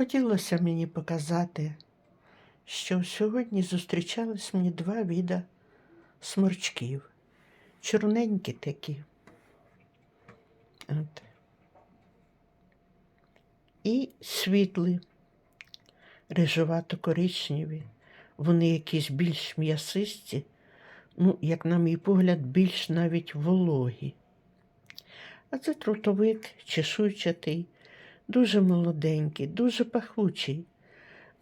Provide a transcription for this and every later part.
Хотілося мені показати, що сьогодні зустрічались мені два віда сморчків. Чорненькі такі. От. І світлі, рижувато-коричневі. Вони якісь більш м'ясисті, ну, як на мій погляд, більш навіть вологі. А це трутовик чешуйчатий, дуже молоденький, дуже пахучий.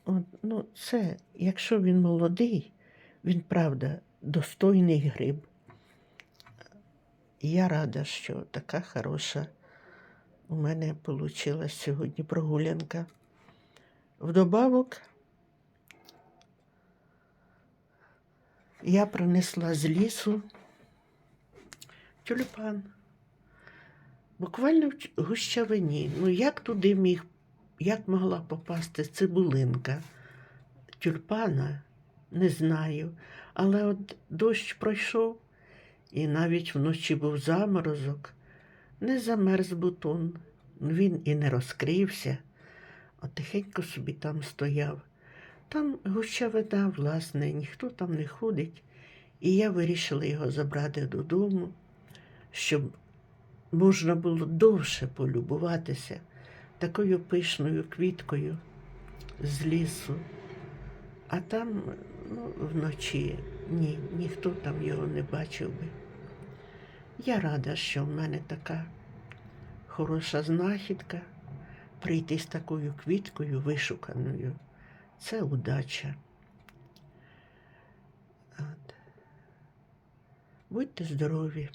От, ну, це, якщо він молодий, він правда достойний гриб. Я рада, що така хороша у мене вийшла сьогодні прогулянка. Вдобавок я принесла з лісу тюльпан. Буквально в гущавині. Ну як туди міг, як могла попасти цибулинка тюльпана, не знаю. Але от дощ пройшов, і навіть вночі був заморозок, не замерз бутон, він і не розкрився, а тихенько собі там стояв. Там гущавина, власне, ніхто там не ходить, і я вирішила його забрати додому, щоб можна було довше полюбуватися такою пишною квіткою з лісу. А там ну, вночі ні, ніхто там його не бачив би. Я рада, що в мене така хороша знахідка. Прийти з такою квіткою вишуканою. Це удача. От. Будьте здорові.